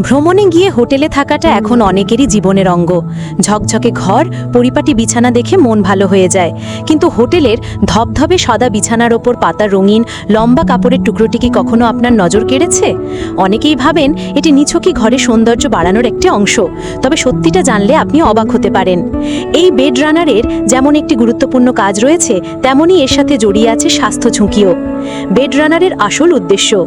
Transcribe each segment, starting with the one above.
ভ্রমণে গিয়ে হোটেলে থাকাটা এখন অনেকেরই জীবনের অঙ্গ। ঝকঝকে ঘর, পরিপাটি বিছানা দেখে মন ভালো হয়ে যায়। কিন্তু হোটেলের ধবধবে সাদা বিছানার ওপর পাতা রঙিন, লম্বা কাপড়ের টুকরোটি কি কখনো আপনার নজর কেড়েছে? অনেকেই ভাবেন এটি নিছকই ঘরে সৌন্দর্য বাড়ানোর একটি অংশ। তবে সত্যিটা জানলে আপনি অবাক হতে পারেন। এই বেড রানারের যেমন একটি গুরুত্বপূর্ণ কাজ রয়েছে, তেমনই এর সাথে জড়িয়ে আছে স্বাস্থ্য ঝুঁকিও। বেড রানারের আসল উদ্দেশ্য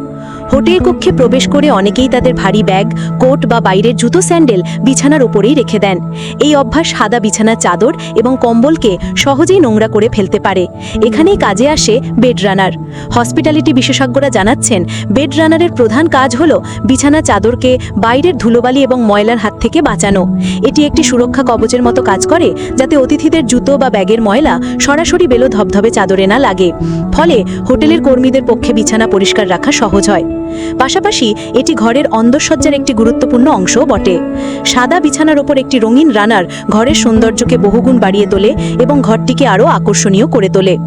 হোটেল কক্ষে প্রবেশ করে অনেকেই তাদের ভারী ব্যাগ, কোট বা বাইরের জুতো, স্যান্ডেল বিছানার উপরেই রেখে দেন। এই অভ্যাস সাদা বিছানার চাদর এবং কম্বলকে সহজেই নোংরা করে ফেলতে পারে। এখানেই কাজে আসে বেড রানার। হসপিটালিটি বিশেষজ্ঞরা জানাচ্ছেন, বেড রানারের প্রধান কাজ হল বিছানা চাদরকে বাইরের ধুলোবালি এবং ময়লার হাত থেকে বাঁচানো। এটি একটি সুরক্ষা কবচের মতো কাজ করে, যাতে অতিথিদের জুতো বা ব্যাগের ময়লা সরাসরি বেলো ধবধবে চাদরে না লাগে। ফলে হোটেলের কর্মীদের পক্ষে বিছানা পরিষ্কার রাখা সহজ হয়। পাশাপাশি এটি ঘরের অন্দরসজ্জার একটি গুরুত্বপূর্ণ অংশও বটে। সাদা বিছানার ওপর একটি রঙিন রানার ঘরের সৌন্দর্যকে বহুগুণ বাড়িয়ে তোলে এবং ঘরটিকে আরও আকর্ষণীয় করে তোলে।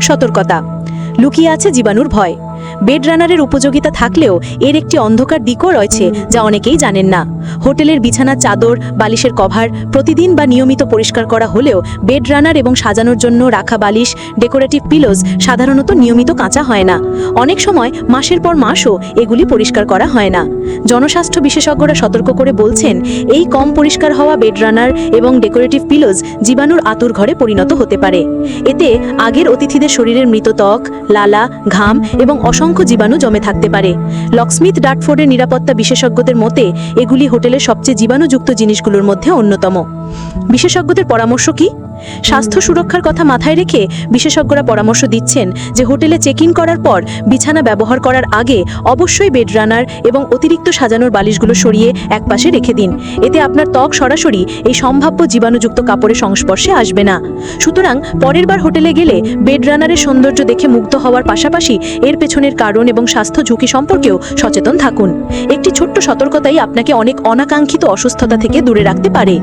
সতর্কতা। লুকিয়ে আছে জীবাণুর ভয়। বেড রানারের উপযোগিতা থাকলেও এর একটি অন্ধকার দিকও রয়েছে যা অনেকেই জানেন না। হোটেলের বিছানা চাদর, বালিশের কভার, প্রতিদিন বা নিয়মিত পরিষ্কার করা হলেও বেড রানার এবং সাজানোর জন্য রাখা বালিশ, ডেকোরেটিভ পিলোজ সাধারণত নিয়মিত কাঁচা হয় না। অনেক সময় মাসের পর মাসও এগুলি পরিষ্কার করা হয় না। জনস্বাস্থ্য বিশেষজ্ঞরা সতর্ক করে বলছেন, এই কম পরিষ্কার হওয়া বেড রানার এবং ডেকোরেটিভ পিলোজ জীবাণুর আতুর ঘরে পরিণত হতে পারে। এতে আগের অতিথিদের শরীরের মৃত ত্বক, লালা, ঘাম এবং অসংখ্য জীবাণু জমে থাকতে পারে। লকস্মিথ ডাটফোর্ডের নিরাপত্তা বিশেষজ্ঞদের মতে, এগুলি হোটেলের সবচেয়ে জীবাণুযুক্ত জিনিসগুলোর মধ্যে অন্যতম। বিশেষজ্ঞদের পরামর্শ কি? স্বাস্থ্য সুরক্ষার কথা মাথায় রেখে বিশেষজ্ঞরা পরামর্শ দিচ্ছেন যে হোটেলে চেক ইন করার পর বিছানা ব্যবহার করার আগে অবশ্যই বেড রানার এবং অতিরিক্ত সাজানোর বালিশগুলো সরিয়ে একপাশে রেখে দিন। এতে আপনার ত্বক সরাসরি এই সম্ভাব্য জীবাণুযুক্ত কাপড়ের সংস্পর্শে আসবে না। সুতরাং পরের বার হোটেলে গেলে বেড রানারের সৌন্দর্য দেখে মুগ্ধ হওয়ার পাশাপাশি এর পেছনের কারণ এবং স্বাস্থ্য ঝুঁকি সম্পর্কেও সচেতন থাকুন। একটি ছোট্ট সতর্কতাই আপনাকে অনেক অনাকাঙ্ক্ষিত অসুস্থতা থেকে দূরে রাখতে পারে।